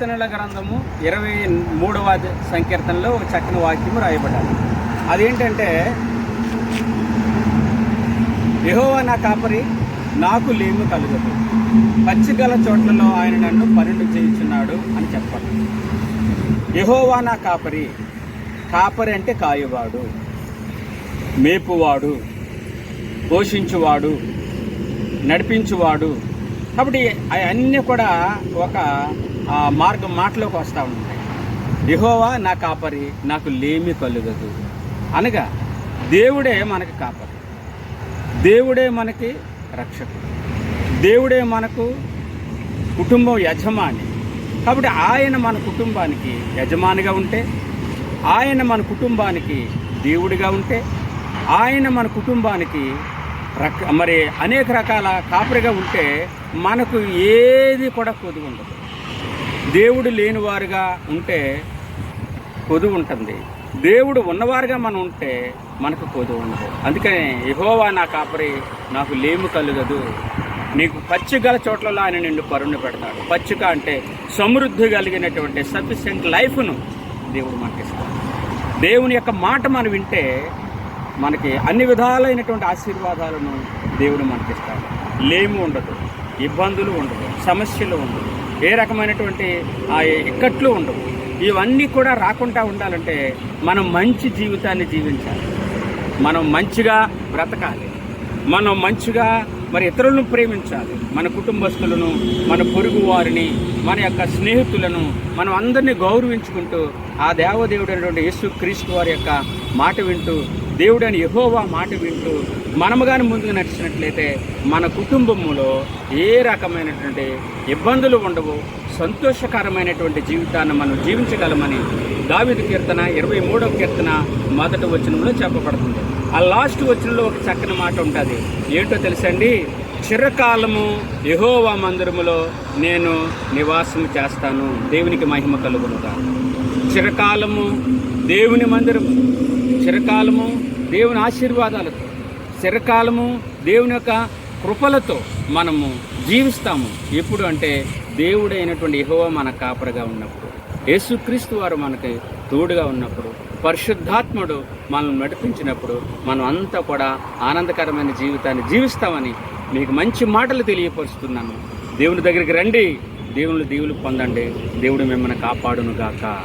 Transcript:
కీర్తనల గ్రంథము ఇరవై మూడవ సంకీర్తనలో ఒక చక్కని వాక్యం రాయబడ్డాను. అదేంటంటే యెహోవా నా కాపరి నాకు లేము కలుగదు. పచ్చిగల చోట్లలో ఆయన నన్ను పనులు చేయించున్నాడు అని చెప్పాలి. యహోవా నా కాపరి కాపరి అంటే కాయువాడు మేపువాడు పోషించువాడు నడిపించువాడు. కాబట్టి అవన్నీ కూడా ఒక మార్గం మాటలోకి వస్తూ ఉంటాయి యహోవా నా కాపరి నాకు లేమి కలుగదు. అనగా దేవుడే మనకి కాపరి. దేవుడే మనకి రక్షకుడు. దేవుడే మనకు కుటుంబం యజమాని. కాబట్టి ఆయన మన కుటుంబానికి యజమానిగా ఉంటే ఆయన మన కుటుంబానికి దేవుడిగా ఉంటే ఆయన మన కుటుంబానికి రక మరి అనేక రకాల కాపరిగా ఉంటే మనకు ఏది కూడా కొద్దిగా ఉండదు. దేవుడు లేనివారుగా ఉంటే కొదువు ఉంటుంది. దేవుడు ఉన్నవారుగా మనం ఉంటే మనకు కొదువు ఉండదు. అందుకని యహోవా నా కాపరి నాకు లేము కలుగదు. నీకు పచ్చిగల చోట్లలో ఆయన నిన్ను పరుణ్ణి పెడతాడు. పచ్చిక అంటే సమృద్ధి కలిగినటువంటి సఫిషియంట్ లైఫ్ను దేవుడు మనకి ఇస్తాడు. దేవుని యొక్క మాట మనం వింటే మనకి అన్ని విధాలైనటువంటి ఆశీర్వాదాలను దేవుడు మనకిస్తాడు లేము ఉండదు. ఇబ్బందులు ఉండదు. సమస్యలు ఉండదు. ఏ రకమైనటువంటి ఇక్కట్లు ఉండవు. ఇవన్నీ కూడా రాకుండా ఉండాలంటే మనం మంచి జీవితాన్ని జీవించాలి. మనం మంచిగా బ్రతకాలి. మనం మంచిగా మరి ఇతరులను ప్రేమించాలి. మన కుటుంబస్తులను మన పొరుగు వారిని మన యొక్క స్నేహితులను మనం అందరినీ గౌరవించుకుంటూ ఆ దేవదేవుడు అయినటువంటి యేసు క్రీస్తు వారి యొక్క మాట వింటూ దేవుడని యహోవా మాట వింటూ మనముగాని ముందుకు నడిచినట్లయితే మన కుటుంబములో ఏ రకమైనటువంటి ఇబ్బందులు ఉండవు. సంతోషకరమైనటువంటి జీవితాన్ని మనం జీవించగలమని దావిదు కీర్తన ఇరవై మూడవ కీర్తన మొదటి వచనంలో చెప్పబడుతుంది. ఆ లాస్ట్ వచ్చినలో ఒక చక్కని మాట ఉంటుంది. ఏంటో తెలుసండి? చిరకాలము యహోవా మందిరములో నేను నివాసం చేస్తాను. దేవునికి మహిమ కలుగునుగా. చిరకాలము దేవుని మందిరము. చిరకాలము దేవుని ఆశీర్వాదాలతో. చిరకాలము దేవుని యొక్క కృపలతో మనము జీవిస్తాము. ఎప్పుడు అంటే దేవుడైనటువంటి యహోవా మన కాపరగా ఉన్నప్పుడు. యేసుక్రీస్తు వారు మనకి తోడుగా ఉన్నప్పుడు. పరిశుద్ధాత్ముడు మనల్ని నడిపించినప్పుడు మనం అంతా కూడా ఆనందకరమైన జీవితాన్ని జీవిస్తామని మీకు మంచి మాటలు తెలియపరుస్తున్నాను. దేవుని దగ్గరికి రండి. దేవుని దేవులు పొందండి. దేవుడు మిమ్మల్ని కాపాడును గాక